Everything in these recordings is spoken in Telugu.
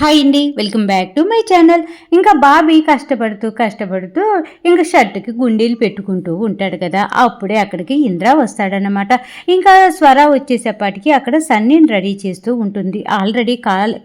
హాయ్ అండి welcome back to my channel ఇంకా బాబీ కష్టపడుతూ కష్టపడుతూ ఇంకా షర్టుకి గుండీలు పెట్టుకుంటూ ఉంటాడు కదా. అప్పుడే అక్కడికి ఇంద్ర వస్తాడనమాట ఇంకా స్వర వచ్చేసేపాటికి అక్కడ సన్నీని రెడీ చేస్తూ ఉంటుంది. ఆల్రెడీ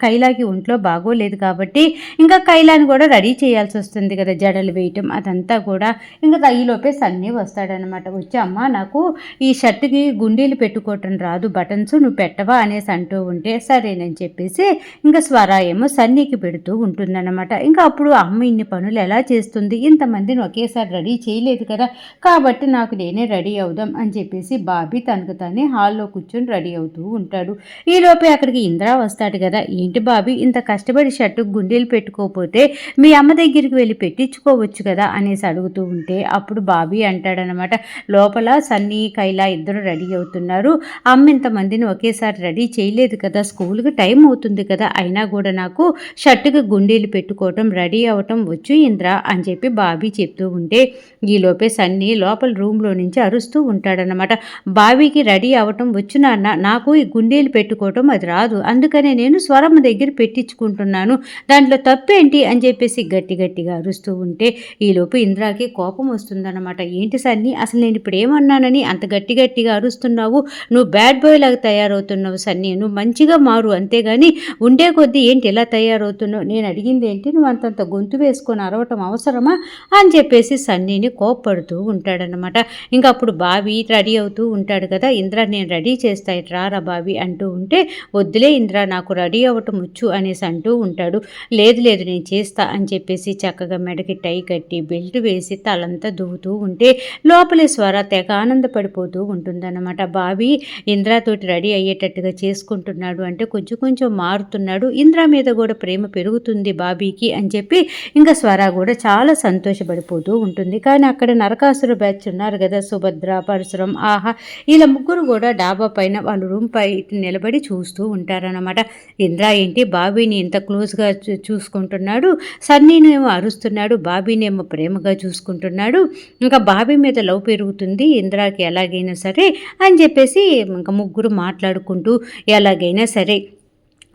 కైలాకి ఒంట్లో బాగోలేదు కాబట్టి ఇంకా కైలాని కూడా రెడీ చేయాల్సి వస్తుంది కదా జడలు వేయటం. అదంతా కూడా ఇంకా ఈలోపే సన్నీ వస్తాడనమాట వచ్చి అమ్మ నాకు ఈ షర్టుకి గుండీలు పెట్టుకోవటం రాదు. బటన్స్ నువ్వు పెట్టవా అనేసి అంటూ ఉంటే సరేనని చెప్పేసి ఇంకా స్వర ఏమో సన్నీకి పెడుతూ ఉంటుందన్నమాట. ఇంకా అప్పుడు అమ్మ ఇన్ని పనులు ఎలా చేస్తుంది? ఇంతమందిని ఒకేసారి రెడీ చేయలేదు కదా? కాబట్టి నాకు నేనే రెడీ అవుదాం అని చెప్పేసి బాబీ తనకు తానే హాల్లో కూర్చొని రెడీ అవుతూ ఉంటాడు. ఈలోపే అక్కడికి ఇంద్ర వస్తాడు కదా? ఏంటి బాబీ ఇంత కష్టపడి షర్టు గుండెలు పెట్టుకోకపోతే మీ అమ్మ దగ్గరికి వెళ్ళి పెట్టించుకోవచ్చు కదా? అనేసి అడుగుతూ ఉంటే అప్పుడు బాబీ అంటాడనమాట లోపల సన్నీ కైలా ఇద్దరు రెడీ అవుతున్నారు. అమ్మ ఇంతమందిని ఒకేసారి రెడీ చేయలేదు కదా? స్కూల్కి టైం అవుతుంది కదా? అయినా కూడా నాకు నాకు షర్టుకు గుండీలు పెట్టుకోవటం రెడీ అవ్వటం వచ్చు ఇంద్ర అని చెప్పి బాబీ చెప్తూ ఉంటే ఈలోపే సన్నీ లోపల రూమ్లో నుంచి అరుస్తూ ఉంటాడనమాట బాబీకి రెడీ అవ్వటం వచ్చు నాన్న నాకు ఈ గుండీలు పెట్టుకోవటం అది రాదు అందుకనే నేను స్వరమ్మ దగ్గర పెట్టించుకుంటున్నాను దాంట్లో తప్పేంటి అని చెప్పేసి గట్టి గట్టిగా అరుస్తూ ఉంటే ఈలోపు ఇంద్రాకి కోపం వస్తుందన్నమాట. ఏంటి సన్నీ అసలు నేను ఇప్పుడు ఏమన్నానని అంత గట్టి గట్టిగా అరుస్తున్నావు? నువ్వు బ్యాడ్ బాయ్ లాగా తయారవుతున్నావు సన్నీ నువ్వు మంచిగా మారు అంతేగాని ఉండే కొద్దీ ఏంటి ఇలా ఎలా తయారవుతున్నావు నేను అడిగింది ఏంటి? నువ్వు అంతంత గొంతు వేసుకొని అరవటం అవసరమా? అని చెప్పేసి సన్నీని కోప్పడుతూ ఉంటాడనమాట ఇంకా అప్పుడు బావి రెడీ అవుతూ ఉంటాడు కదా. ఇంద్ర నేను రెడీ చేస్తా రారా బావి అంటూ ఉంటే వద్దులే ఇంద్ర నాకు రెడీ అవ్వటం వచ్చు అనేసి అంటూ ఉంటాడు. లేదు లేదు నేను చేస్తా అని చెప్పేసి చక్కగా మెడకి టై కట్టి బెల్ట్ వేసి తలంతా దువ్వుతూ ఉంటే లోపలే స్వర తెగ ఆనందపడిపోతూ ఉంటుందన్నమాట. బావి ఇంద్రతోటి రెడీ అయ్యేటట్టుగా చేసుకుంటున్నాడు అంటే కొంచెం కొంచెం మారుతున్నాడు. ఇంద్ర మీద కూడా ప్రేమ పెరుగుతుంది బాబీకి అని చెప్పి ఇంకా స్వర కూడా చాలా సంతోషపడిపోతూ ఉంటుంది. కానీ అక్కడ నరకాసుర బ్యాచ్ ఉన్నారు కదా సుభద్ర పరశురం ఆహా ఇలా ముగ్గురు కూడా డాబా పైన వాళ్ళ రూమ్ పై నిలబడి చూస్తూ ఉంటారనమాట ఇంద్ర ఏంటి బాబీని ఇంత క్లోజ్గా చూసుకుంటున్నాడు? సన్నీనేమో అరుస్తున్నాడు బాబీనేమో ప్రేమగా చూసుకుంటున్నాడు. ఇంకా బాబీ మీద లవ్ పెరుగుతుంది ఇంద్రాకి ఎలాగైనా సరే అని చెప్పేసి ఇంకా ముగ్గురు మాట్లాడుకుంటూ ఎలాగైనా సరే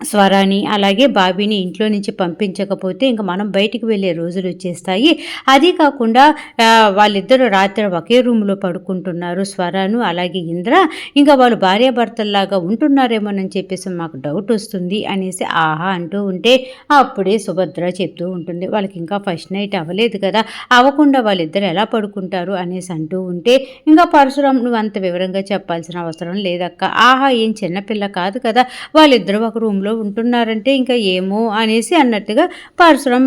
స్వరాని అలాగే బాబీని ఇంట్లో నుంచి పంపించకపోతే ఇంకా మనం బయటికి వెళ్ళే రోజులు వచ్చేస్తాయి. అది కాకుండా వాళ్ళిద్దరూ రాత్రి ఒకే రూమ్లో పడుకుంటున్నారు. స్వరాను అలాగే ఇంద్ర. ఇంకా వాళ్ళు భార్యాభర్తల్లాగా ఉంటున్నారేమోనని చెప్పేసి మాకు డౌట్ వస్తుంది అనేసి ఆహా అంటూ ఉంటే అప్పుడే సుభద్ర చెప్తూ ఉంటుంది. వాళ్ళకి ఇంకా ఫస్ట్ నైట్ అవ్వలేదు కదా అవ్వకుండా వాళ్ళిద్దరు ఎలా పడుకుంటారు అనేసి అంటూ ఉంటే ఇంకా పరశురాం నువ్వు అంత వివరంగా చెప్పాల్సిన అవసరం లేదక్క. ఆహా ఏం చిన్నపిల్ల కాదు కదా. వాళ్ళిద్దరూ ఒక రూమ్లో రూమ్లో ఉంటున్నారంటే ఇంకా ఏమో అనేసి అన్నట్టుగా పరశురం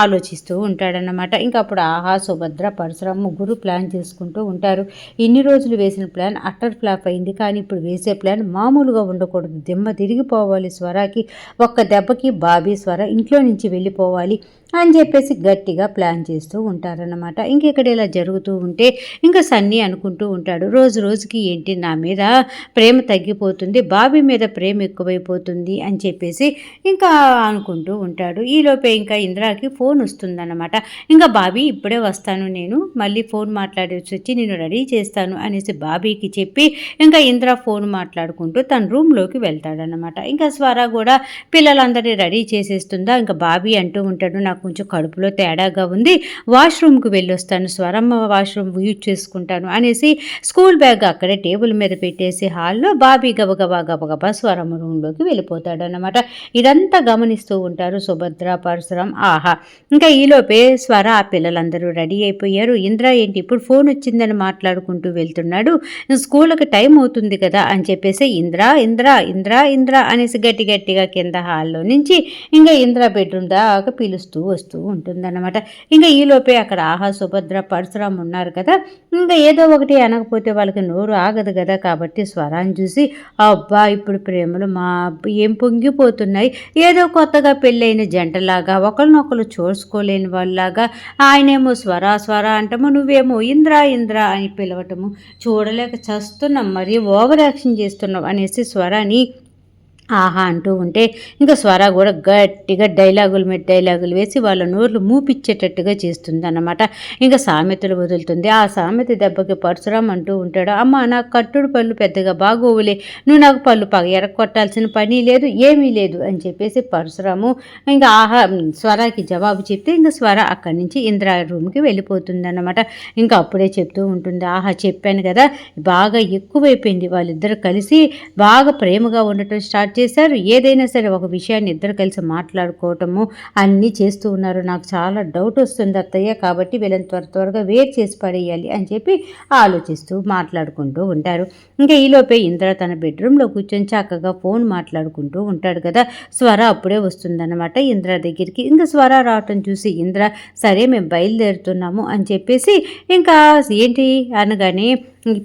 ఆలోచిస్తూ ఉంటాడనమాట ఇంకా అప్పుడు ఆహా సుభద్ర పరశురం ముగ్గురు ప్లాన్ చేసుకుంటూ ఉంటారు. ఇన్ని రోజులు వేసిన ప్లాన్ అట్టర్ ఫ్లాప్ అయింది. కానీ ఇప్పుడు వేసే ప్లాన్ మామూలుగా ఉండకూడదు. దిమ్మ తిరిగిపోవాలి స్వరాకి ఒక్క దెబ్బకి బాబీ స్వర ఇంట్లో నుంచి వెళ్ళిపోవాలి. అని చెప్పేసి గట్టిగా ప్లాన్ చేస్తూ ఉంటారనమాట ఇంకెక్కడ ఇలా జరుగుతూ ఉంటే ఇంకా సన్నీ అనుకుంటూ ఉంటాడు రోజు రోజుకి ఏంటి నా మీద ప్రేమ తగ్గిపోతుంది బాబీ మీద ప్రేమ ఎక్కువైపోతుంది అని చెప్పేసి ఇంకా అనుకుంటూ ఉంటాడు. ఈలోపే ఇంకా ఇంద్రాకి ఫోన్ వస్తుందన్నమాట. ఇంకా బాబీ ఇప్పుడే వస్తాను నేను మళ్ళీ ఫోన్ మాట్లాడేసి వచ్చి నేను రెడీ చేస్తాను అనేసి బాబీకి చెప్పి ఇంకా ఇంద్ర ఫోన్ మాట్లాడుకుంటూ తన రూమ్లోకి వెళ్తాడనమాట ఇంకా స్వర కూడా పిల్లలందరినీ రెడీ చేసేస్తుందా? ఇంకా బాబీ అంటూ ఉంటాడు నాకు కొంచెం కడుపులో తేడాగా ఉంది. వాష్రూమ్కి వెళ్ళొస్తాను. స్వరమ్మ వాష్రూమ్ యూజ్ చేసుకుంటాను అనేసి స్కూల్ బ్యాగ్ అక్కడే టేబుల్ మీద పెట్టేసి హాల్లో బాబీ గబగబా గబగబా స్వరమ్మ రూమ్లోకి వెళ్ళిపోతాడు అనమాట ఇదంతా గమనిస్తూ ఉంటారు సుభద్ర పరశురం ఆహా! ఇంకా ఈలోపే స్వర ఆ పిల్లలందరూ రెడీ అయిపోయారు. ఇంద్ర ఏంటి ఇప్పుడు ఫోన్ వచ్చిందని మాట్లాడుకుంటూ వెళ్తున్నాడు. స్కూల్కి టైం అవుతుంది కదా అని చెప్పేసి ఇంద్ర ఇంద్ర ఇంద్ర ఇంద్ర అనేసి గట్టి గట్టిగా కింద హాల్లో నుంచి ఇంకా ఇంద్ర బెడ్రూమ్ దాకా పిలుస్తూ వస్తూ ఉంటుందన్నమాట. ఇంకా ఈలోపే అక్కడ ఆహా సుభద్ర పరశురాం ఉన్నారు కదా. ఇంకా ఏదో ఒకటి అనకపోతే వాళ్ళకి నోరు ఆగదు కదా కాబట్టి స్వరాన్ని చూసి అబ్బా ఇప్పుడు ప్రేమలు మా ఏం పొంగిపోతున్నాయి? ఏదో కొత్తగా పెళ్ళైన జంటలాగా ఒకరినొకరు చూసుకోలేని వాళ్ళలాగా ఆయనేమో స్వర స్వర అంటాము నువ్వేమో ఇంద్రా ఇంద్ర అని పిలవటము చూడలేక చస్తున్నాం మరి ఓవర్ యాక్షన్ చేస్తున్నాం అనేసి స్వరాని ఆహా అంటూ ఉంటే ఇంకా స్వర కూడా గట్టిగా డైలాగులు మీద డైలాగులు వేసి వాళ్ళ నోర్లు మూపిచ్చేటట్టుగా చేస్తుంది అన్నమాట ఇంకా సామెతలు వదులుతుంది. ఆ సామెత దెబ్బకి పరశురాం అంటూ ఉంటాడు అమ్మ నాకు కట్టుడు పళ్ళు పెద్దగా బాగోవులే. నువ్వు నాకు పళ్ళు పగ ఎరగొట్టాల్సిన పని లేదు ఏమీ లేదు అని చెప్పేసి పరశురాము ఇంకా ఆహా స్వరాకి జవాబు చెప్తే ఇంకా స్వర అక్కడి నుంచి ఇంద్ర రూమ్కి వెళ్ళిపోతుంది అన్నమాట ఇంకా అప్పుడే చెప్తూ ఉంటుంది ఆహా చెప్పాను కదా బాగా ఎక్కువైపోయింది. వాళ్ళిద్దరు కలిసి బాగా ప్రేమగా ఉండటం స్టార్ట్ చేశారు. ఏదైనా సరే ఒక విషయాన్ని ఇద్దరు కలిసి మాట్లాడుకోవటము అన్నీ చేస్తూ ఉన్నారు. నాకు చాలా డౌట్ వస్తుంది అత్తయ్య. కాబట్టి వీళ్ళని త్వర త్వరగా వేరు చేసి పడేయాలి అని చెప్పి ఆలోచిస్తూ మాట్లాడుకుంటూ ఉంటారు. ఇంకా ఈలోపే ఇంద్ర తన బెడ్రూమ్లో కూర్చొని చక్కగా ఫోన్ మాట్లాడుకుంటూ ఉంటాడు కదా. స్వర అప్పుడే వస్తుందన్నమాట ఇంద్ర దగ్గరికి. ఇంకా స్వర రావటం చూసి ఇంద్ర సరే మేము బయలుదేరుతున్నాము అని చెప్పేసి ఇంకా ఏంటి అనగానే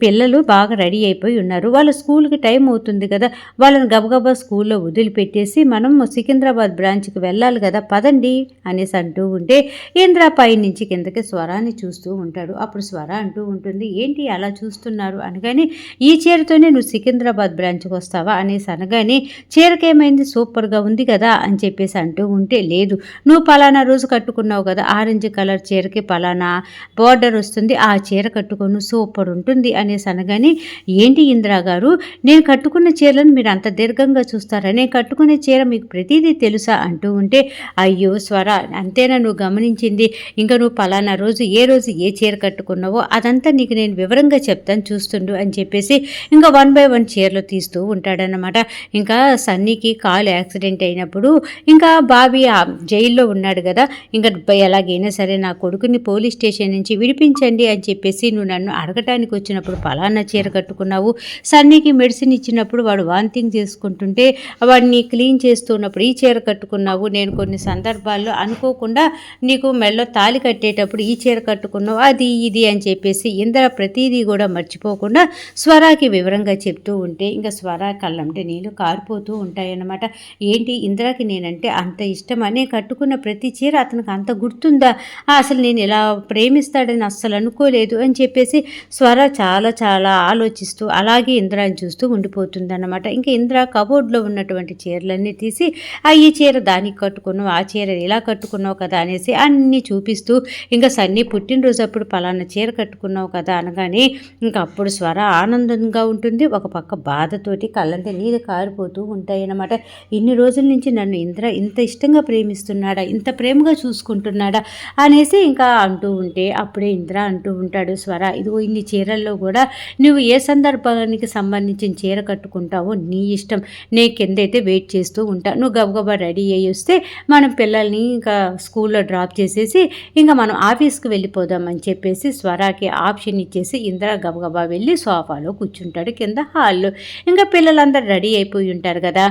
పిల్లలు బాగా రెడీ అయిపోయి ఉన్నారు. వాళ్ళ స్కూల్కి టైం అవుతుంది కదా. వాళ్ళని గబగబా స్కూల్లో వదిలిపెట్టేసి మనం సికింద్రాబాద్ బ్రాంచ్కి వెళ్ళాలి కదా పదండి అనేసి అంటూ ఉంటే ఇంద్ర పై నుంచి కిందకి స్వరాన్ని చూస్తూ ఉంటాడు. అప్పుడు స్వర అంటూ ఉంటుంది ఏంటి అలా చూస్తున్నారు? అనగానే ఈ చీరతోనే నువ్వు సికింద్రాబాద్ బ్రాంచ్కి వస్తావా? అనేసి అనగానే చీరకేమైంది? సూపర్గా ఉంది కదా అని చెప్పేసి అంటూ ఉంటే లేదు నువ్వు పలానా రోజు కట్టుకున్నావు కదా ఆరెంజ్ కలర్ చీరకి పలానా బార్డర్ వస్తుంది ఆ చీర కట్టుకొని సూపర్ ఉంటుంది అనేసి అనగానే ఏంటి ఇంద్రా గారు నేను కట్టుకున్న చీరలను మీరు అంత దీర్ఘంగా చూస్తారా నేను కట్టుకునే చీర మీకు ప్రతిదీ తెలుసా అంటూ ఉంటే అయ్యో స్వర అంతేనా నువ్వు గమనించింది? ఇంకా నువ్వు పలానా రోజు ఏ రోజు ఏ చీర కట్టుకున్నావో అదంతా నీకు నేను వివరంగా చెప్తాను చూస్తుండు అని చెప్పేసి ఇంకా వన్ బై వన్ చీరలు తీస్తూ ఉంటాడనమాట ఇంకా సన్నీకి కాలు యాక్సిడెంట్ అయినప్పుడు ఇంకా బాబీ జైల్లో ఉన్నాడు కదా ఇంకా ఎలాగైనా సరే నా కొడుకుని పోలీస్ స్టేషన్ నుంచి విడిపించండి అని చెప్పేసి నువ్వు నన్ను అడగటానికి వచ్చినప్పుడు పలానా చీర కట్టుకున్నావు సన్నీకి మెడిసిన్ ఇచ్చినప్పుడు వాడు వాంతింగ్ చేసుకుంటుంటే వాడిని క్లీన్ చేస్తున్నప్పుడు ఈ చీర కట్టుకున్నావు నేను కొన్ని సందర్భాల్లో అనుకోకుండా నీకు మెళ్ళో తాలి కట్టేటప్పుడు ఈ చీర కట్టుకున్నావు అది ఇది అని చెప్పేసి ఇంద్ర ప్రతిదీ కూడా మర్చిపోకుండా స్వరాకి వివరంగా చెప్తూ ఉంటే ఇంకా స్వర కళ్ళంటే నీళ్ళు కారిపోతూ ఉంటాయన్నమాట. ఏంటి ఇంద్రాకి నేనంటే అంత ఇష్టం అనే కట్టుకున్న ప్రతి చీర అతనికి అంత గుర్తుందా? అసలు నేను ఇలా ప్రేమిస్తాడని అస్సలు అనుకోలేదు అని చెప్పేసి స్వర చాలా చాలా ఆలోచిస్తూ అలాగే ఇంద్రాని చూస్తూ ఉండిపోతుందన్నమాట. ఇంకా ఇంద్ర కబోర్డ్లో ఉన్నటువంటి చీరలన్నీ తీసి ఆ ఈ చీర దానికి కట్టుకున్నావు ఆ చీర ఇలా కట్టుకున్నావు కదా అనేసి అన్నీ చూపిస్తూ ఇంకా సన్నీ పుట్టినరోజు అప్పుడు పలానా చీర కట్టుకున్నావు కదా అనగానే ఇంకా అప్పుడు స్వర ఆనందంగా ఉంటుంది. ఒక పక్క బాధతోటి కళ్ళంటే నీరు కారిపోతూ ఉంటాయన్నమాట. ఇన్ని రోజుల నుంచి నన్ను ఇంద్ర ఇంత ఇష్టంగా ప్రేమిస్తున్నాడా ఇంత ప్రేమగా చూసుకుంటున్నాడా అనేసి ఇంకా అంటూ ఉంటే అప్పుడే ఇంద్ర అంటూ ఉంటాడు స్వర ఇదిగో ఇన్ని చీరల్లో కూడా నువ్వు ఏ సందర్భానికి సంబంధించిన చీర కట్టుకుంటావో నీ ఇష్టం నే కిందైతే వెయిట్ చేస్తూ ఉంటా. నువ్వు గబగబా రెడీ అయ్యి వస్తే మనం పిల్లల్ని ఇంకా స్కూల్లో డ్రాప్ చేసేసి ఇంకా మనం ఆఫీస్కి వెళ్ళిపోదాం అని చెప్పేసి స్వరాకి ఆప్షన్ ఇచ్చేసి ఇంద్ర గబగబా వెళ్ళి సోఫాలో కూర్చుంటాడు కింద హాల్లో. ఇంకా పిల్లలందరూ రెడీ అయిపోయి ఉంటారు కదా.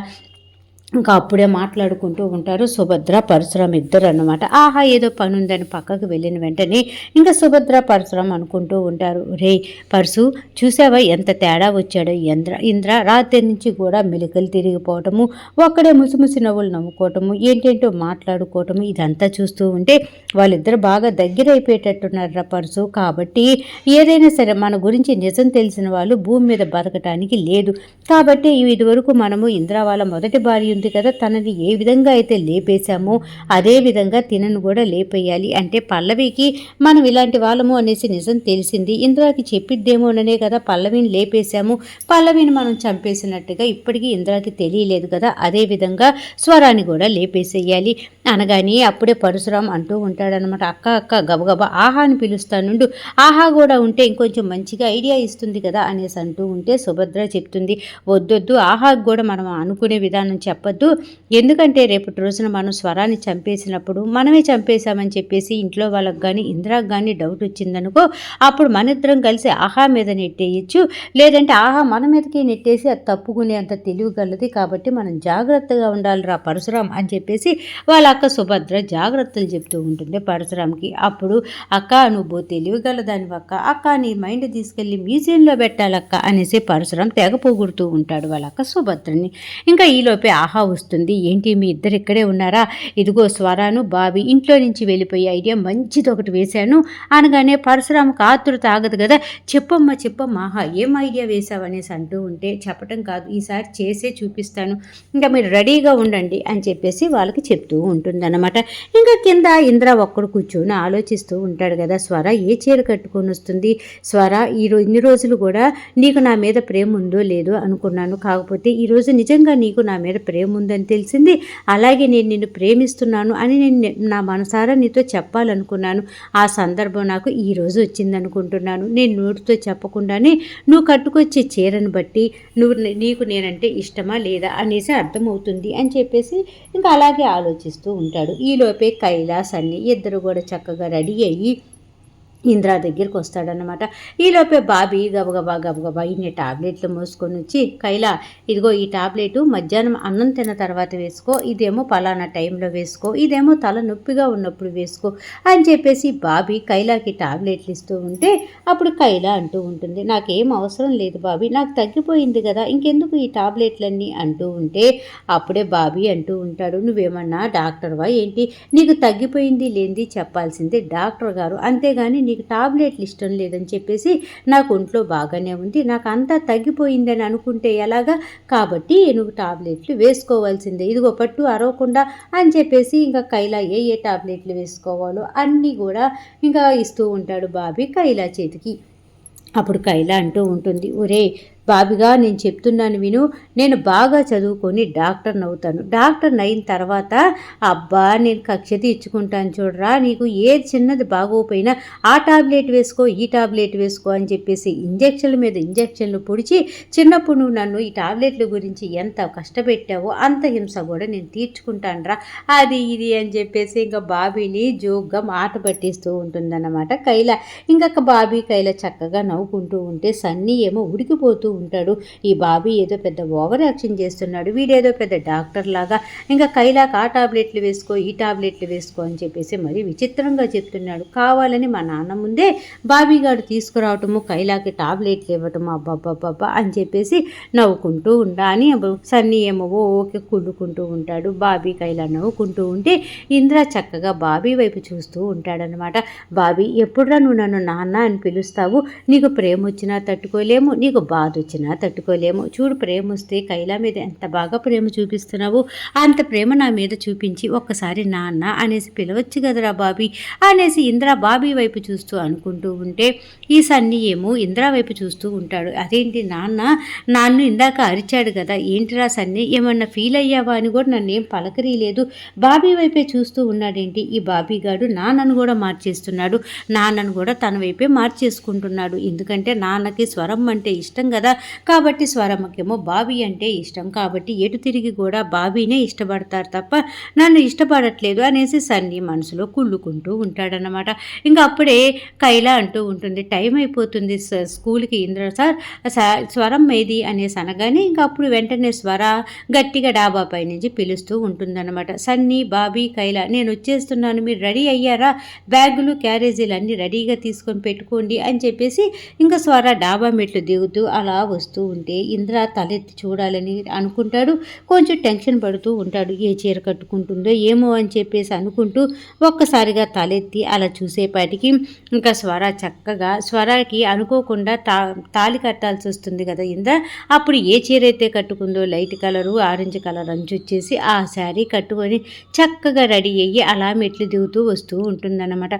ఇంకా అప్పుడే మాట్లాడుకుంటూ ఉంటారు. సుభద్ర పరశురాం ఇద్దరు అనమాట ఆహా ఏదో పని ఉందని పక్కకు వెళ్ళిన వెంటనే ఇంకా సుభద్ర పరశురాం అనుకుంటూ ఉంటారు. రే పరశు చూసావా ఎంత తేడా వచ్చాడో ఇంద్ర ఇంద్ర? రాత్రి నుంచి కూడా మెలికలు తిరిగిపోవటము ఒక్కడే ముసిముసి నవ్వులు నవ్వుకోవటము ఏంటేంటో మాట్లాడుకోవటము ఇదంతా చూస్తూ ఉంటే వాళ్ళిద్దరు బాగా దగ్గర అయిపోయేటట్టున్నారా పరశు. కాబట్టి ఏదైనా సరే మన గురించి నిజం తెలిసిన వాళ్ళు భూమి మీద బతకటానికి లేదు. కాబట్టి ఇదివరకు మనము ఇంద్ర వాళ్ళ మొదటి భార్య ఉంది కదా తనని ఏ విధంగా అయితే లేపేశామో అదే విధంగా తినను కూడా లేపేయాలి. అంటే పల్లవికి మనం ఇలాంటి వాళ్ళము అనేసి నిజం తెలిసింది. ఇంద్రాకి చెప్పిద్దేమోననే కదా పల్లవిని లేపేశాము. పల్లవిని మనం చంపేసినట్టుగా ఇప్పటికీ ఇంద్రాకి తెలియలేదు కదా. అదే విధంగా స్వరాన్ని కూడా లేపేసేయాలి. అనగానే అప్పుడే పరశురాం అంటూ ఉంటాడనమాట అక్క అక్క గబగబా ఆహాని పిలుస్తానుండు. ఆహా కూడా ఉంటే ఇంకొంచెం మంచిగా ఐడియా ఇస్తుంది కదా అనేసి అంటూ ఉంటే సుభద్ర చెప్తుంది. వద్దొద్దు ఆహాకు కూడా మనం అనుకునే విధానం చెప్పదు. చెప్పొద్దు ఎందుకంటే రేపటి రోజున మనం స్వరాన్ని చంపేసినప్పుడు మనమే చంపేశామని చెప్పేసి ఇంట్లో వాళ్ళకి కానీ ఇందిరాకు కానీ డౌట్ వచ్చిందనుకో అప్పుడు మన ఇద్దరం కలిసి ఆహా మీద నెట్టేయచ్చు. లేదంటే ఆహా మన మీదకి నెట్టేసి అది తప్పుకునే అంత తెలివిగలది కాబట్టి మనం జాగ్రత్తగా ఉండాలి రా పరశురాం అని చెప్పేసి వాళ్ళ అక్క సుభద్ర జాగ్రత్తలు చెప్తూ ఉంటుంది పరశురామ్కి అప్పుడు అక్క నువ్వు తెలివిగలదాని అక్క. అక్క నీ మైండ్ తీసుకెళ్ళి మ్యూజియంలో పెట్టాలక్క అనేసి పరశురాం తెగ పొగుడుతూ ఉంటాడు వాళ్ళ అక్క సుభద్రని. ఇంకా ఈలోపే ఆహా వస్తుంది. ఏంటి? మీ ఇద్దరు ఇక్కడే ఉన్నారా? ఇదిగో స్వరాను బావి ఇంట్లో నుంచి వెళ్ళిపోయే ఐడియా మంచిది ఒకటి వేశాను. అనగానే పరశురామకు ఆతురత ఆగదు కదా? చెప్పమ్మా చెప్పమ్మా. ఆహా ఏం ఐడియా వేశావు అనేసి అంటూ ఉంటే చెప్పటం కాదు. ఈసారి చేసే చూపిస్తాను. ఇంకా మీరు రెడీగా ఉండండి అని చెప్పేసి వాళ్ళకి చెప్తూ ఉంటుందన్నమాట. ఇంకా కింద ఇంద్ర ఒక్కడు కూర్చొని ఆలోచిస్తూ ఉంటాడు కదా? స్వర ఏ చీర కట్టుకొని వస్తుంది? స్వర ఈ ఇన్ని రోజులు కూడా నీకు నా మీద ప్రేమ ఉందో లేదో అనుకున్నాను. కాకపోతే ఈరోజు నిజంగా నీకు నా మీద ప్రేమ ఉందని తెలిసింది. అలాగే నేను నిన్ను ప్రేమిస్తున్నాను అని నేను నా మనసారా నీతో చెప్పాలనుకున్నాను. ఆ సందర్భం నాకు ఈరోజు వచ్చిందనుకుంటున్నాను. నేను నోటితో చెప్పకుండానే నువ్వు కట్టుకొచ్చే చీరను బట్టి నువ్వు నీకు నేనంటే ఇష్టమా లేదా అనేసి అర్థమవుతుంది అని చెప్పేసి ఇంకా అలాగే ఆలోచిస్తూ ఉంటాడు. ఈలోపే కైలాస్ అన్ని ఇద్దరు కూడా చక్కగా రెడీ అయ్యి ఇంద్రా దగ్గరికి వస్తాడనమాట ఈలోపే బాబీ గబగబా గబగబా ఇన్ని టాబ్లెట్లు మోసుకొని వచ్చి కైలా ఇదిగో ఈ టాబ్లెట్ మధ్యాహ్నం అన్నం తిన్న తర్వాత వేసుకో ఇదేమో పలానా టైంలో వేసుకో ఇదేమో తల నొప్పిగా ఉన్నప్పుడు వేసుకో అని చెప్పేసి బాబీ కైలాకి టాబ్లెట్లు ఇస్తూ ఉంటే అప్పుడు కైలా అంటూ ఉంటుంది. నాకేం అవసరం లేదు బాబీ నాకు తగ్గిపోయింది కదా ఇంకెందుకు ఈ టాబ్లెట్లన్నీ? అంటూ ఉంటే అప్పుడే బాబీ అంటూ ఉంటాడు. నువ్వేమన్నా డాక్టర్వా? ఏంటి? నీకు తగ్గిపోయింది లేనిది చెప్పాల్సిందే డాక్టర్ గారు. అంతేగాని నీకు టాబ్లెట్లు ఇష్టం లేదని చెప్పేసి నాకు ఒంట్లో బాగానే ఉంది. నాకు అంతా తగ్గిపోయిందని అనుకుంటే ఎలాగా? కాబట్టి నువ్వు టాబ్లెట్లు వేసుకోవాల్సిందే. ఇదిగో పట్టు అరవకుండా అని చెప్పేసి ఇంకా కైలా ఏ ఏ టాబ్లెట్లు వేసుకోవాలో అన్నీ కూడా ఇంకా ఇస్తూ ఉంటాడు బాబీ కైలా చేతికి. అప్పుడు కైలా అంటూ ఉంటుంది ఒరే బాబిగా నేను చెప్తున్నాను విను. నేను బాగా చదువుకొని డాక్టర్ అవుతాను డాక్టర్ అయిన తర్వాత అబ్బా నేను కక్ష తీర్చుకుంటాను చూడరా నీకు ఏది చిన్నది బాగోపోయినా ఆ టాబ్లెట్ వేసుకో ఈ టాబ్లెట్ వేసుకో అని చెప్పేసి ఇంజక్షన్ల మీద ఇంజక్షన్లు పొడిచి చిన్నప్పుడు నువ్వు నన్ను ఈ టాబ్లెట్ల గురించి ఎంత కష్టపెట్టావో అంత హింస కూడా నేను తీర్చుకుంటానురా. అది ఇది అని చెప్పేసి ఇంకా బాబీని జోగ్గా మాట పట్టిస్తూ ఉంటుందన్నమాట కైల. ఇంకా బాబీ కైల చక్కగా నవ్వుకుంటూ ఉంటే సన్నీ ఏమో ఉడికిపోతూ ఉంటాడు. ఈ బాబీ ఏదో పెద్ద ఓవర్ యాక్షన్ చేస్తున్నాడు. వీడేదో పెద్ద డాక్టర్ లాగా ఇంకా కైలాక్ ఆ టాబ్లెట్లు వేసుకో ఈ టాబ్లెట్లు వేసుకో అని చెప్పేసి మరి విచిత్రంగా చెప్తున్నాడు. కావాలని మా నాన్న ముందే బాబీ గారు తీసుకురావటము కైలాకి టాబ్లెట్లు ఇవ్వటము అబ్బాబ్బాబ్బా అని చెప్పేసి నవ్వుకుంటూ ఉండా. అని సన్నీ ఏమో ఓకే కుళ్ళుకుంటూ ఉంటాడు. బాబీ కైలా నవ్వుకుంటూ ఉంటే ఇంద్ర చక్కగా బాబీ వైపు చూస్తూ ఉంటాడనమాట బాబీ ఎప్పుడురా నువ్వు నన్ను నాన్న అని పిలుస్తావు? నీకు ప్రేమ వచ్చినా తట్టుకోలేము నీకు బాధ వచ్చినా తట్టుకోలేము. చూడు ప్రేమ వస్తే కైలా మీద ఎంత బాగా ప్రేమ చూపిస్తున్నావు? అంత ప్రేమ నా మీద చూపించి ఒక్కసారి నాన్న అనేసి పిలవచ్చు కదరా బాబీ? అనేసి ఇందిరా బాబీ వైపు చూస్తూ అనుకుంటూ ఉంటే ఈ సన్నీ ఏమో ఇందిరా వైపు చూస్తూ ఉంటాడు. అదేంటి నాన్న? నాన్ను ఇందాక అరిచాడు కదా. ఏంటిరా సన్నీ? ఏమన్నా ఫీల్ అయ్యావా అని కూడా నన్ను ఏం పలకరీలేదు. బాబీ వైపే చూస్తూ ఉన్నాడేంటి? ఈ బాబీ గాడు నాన్నను కూడా మార్చేస్తున్నాడు. నాన్నను కూడా తన వైపే మార్చేసుకుంటున్నాడు. ఎందుకంటే నాన్నకి స్వరం అంటే ఇష్టం కదా. కాబట్టి స్వరముఖ్యము బావి అంటే ఇష్టం. కాబట్టి ఎటు తిరిగి కూడా బాబీనే ఇష్టపడతారు తప్ప నన్ను ఇష్టపడట్లేదు అనేసి సన్నీ మనసులో కుళ్ళుకుంటూ ఉంటాడనమాట ఇంకా అప్పుడే కైలా అంటూ ఉంటుంది టైం అయిపోతుంది స్కూల్కి ఇంద్ర సార్ స్వరం ఏది? అనేసి అనగానే ఇంకా అప్పుడు వెంటనే స్వర గట్టిగా డాబా పై నుంచి పిలుస్తూ ఉంటుందన్నమాట. సన్నీ బాబీ కైలా నేను వచ్చేస్తున్నాను. మీరు రెడీ అయ్యారా? బ్యాగులు క్యారేజీలు అన్నీ రెడీగా తీసుకొని పెట్టుకోండి అని చెప్పేసి ఇంకా స్వర డాబా మెట్లు దిగుతూ అలా వస్తూ ఉంటే ఇంద్ర తలెత్తి చూడాలని అనుకుంటాడు. కొంచెం టెన్షన్ పడుతూ ఉంటాడు. ఏ చీర కట్టుకుంటుందో ఏమో అని చెప్పేసి అనుకుంటూ ఒక్కసారిగా తలెత్తి అలా చూసేపాటికి ఇంకా స్వర చక్కగా స్వరాకి అనుకోకుండా తా తాలి కట్టాల్సి వస్తుంది కదా ఇంద్ర. అప్పుడు ఏ చీర అయితే కట్టుకుందో లైట్ కలరు ఆరెంజ్ కలర్ అంచు వచ్చేసి ఆ శారీ కట్టుకొని చక్కగా రెడీ అయ్యి అలా మెట్లు దిగుతూ వస్తూ ఉంటుందన్నమాట.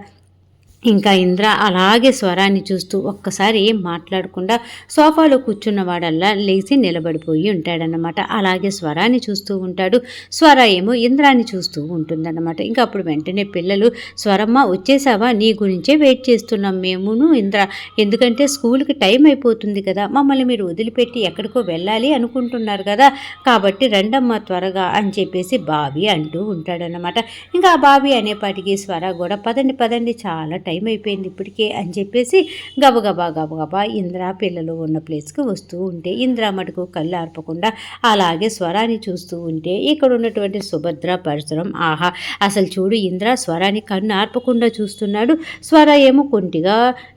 ఇంకా ఇంద్ర అలాగే స్వరాన్ని చూస్తూ ఒక్కసారి ఏం మాట్లాడకుండా సోఫాలో కూర్చున్నవాడల్లా లేచి నిలబడిపోయి ఉంటాడనమాట అలాగే స్వరాన్ని చూస్తూ ఉంటాడు. స్వర ఏమో ఇంద్రాన్ని చూస్తూ ఉంటుందన్నమాట. ఇంకా అప్పుడు వెంటనే పిల్లలు స్వరమ్మ వచ్చేసావా? నీ గురించే వెయిట్ చేస్తున్నాం మేమును ఇంద్ర. ఎందుకంటే స్కూల్కి టైం అయిపోతుంది కదా. మమ్మల్ని మీరు వదిలిపెట్టి ఎక్కడికో వెళ్ళాలి అనుకుంటున్నారు కదా. కాబట్టి రెండమ్మ త్వరగా అని చెప్పేసి బావి అంటూ ఉంటాడనమాట ఇంకా ఆ బావి అనేపాటికి స్వర కూడా పదండి పదండి చాలా టైం టైం అయిపోయింది ఇప్పటికే అని చెప్పేసి గబగబా గబగబా ఇంద్ర పిల్లలు ఉన్న ప్లేస్కి వస్తూ ఉంటే ఇంద్ర మటుకు కళ్ళు ఆర్పకుండా అలాగే స్వరాన్ని చూస్తూ ఉంటే ఇక్కడ ఉన్నటువంటి సుభద్ర పరశురం ఆహా అసలు చూడు ఇంద్ర స్వరాన్ని కన్ను ఆర్పకుండా చూస్తున్నాడు. స్వర ఏమో కొంటిగా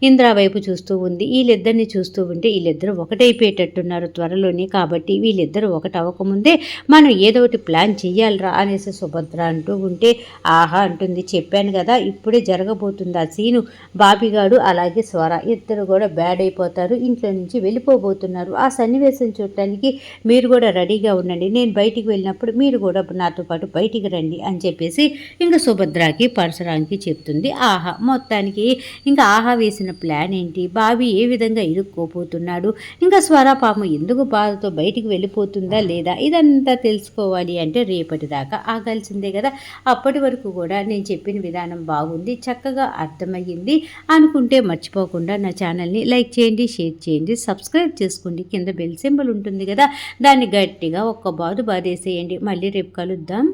ఇంద్ర వైపు చూస్తూ ఉంది. వీళ్ళిద్దరిని చూస్తూ ఉంటే వీళ్ళిద్దరూ ఒకటైపోయేటట్టున్నారు త్వరలోనే కాబట్టి వీళ్ళిద్దరూ ఒకటి అవ్వకముందే మనం ఏదో ఒకటి ప్లాన్ చెయ్యాలిరా అనేసి సుభద్ర అంటూ ఉంటే ఆహా అంటుంది. చెప్పాను కదా ఇప్పుడే జరగబోతుంది ఆ సీను బాబిగాడు అలాగే స్వర. ఇద్దరు కూడా బ్యాడ్ అయిపోతారు. ఇంట్లో నుంచి వెళ్ళిపోబోతున్నారు. ఆ సన్నివేశం చూడటానికి మీరు కూడా రెడీగా ఉండండి. నేను బయటికి వెళ్ళినప్పుడు మీరు కూడా నాతో పాటు బయటికి రండి అని చెప్పేసి ఇంకా సుభద్రకి పరశురానికి చెప్తుంది. ఆహా మొత్తానికి ఇంకా ఆహా వేసిన ప్లాన్ ఏంటి? బాబీ ఏ విధంగా ఇరుక్కోపోతున్నాడు ఇంకా స్వర పాము ఎందుకు బాధతో బయటికి వెళ్ళిపోతుందా లేదా? ఇదంతా తెలుసుకోవాలి అంటే రేపటి దాకా ఆగాల్సిందే కదా. అప్పటి వరకు కూడా నేను చెప్పిన విధానం బాగుంది. చక్కగా అర్థం అర్థమయ్యింది అనుకుంటే మర్చిపోకుండా నా ఛానల్ని లైక్ చేయండి షేర్ చేయండి సబ్స్క్రైబ్ చేసుకోండి. కింద బెల్ సింబల్ ఉంటుంది కదా దాన్ని గట్టిగా ఒక్క బాదు బాధేసేయండి మళ్ళీ రేపు కలుద్దాం.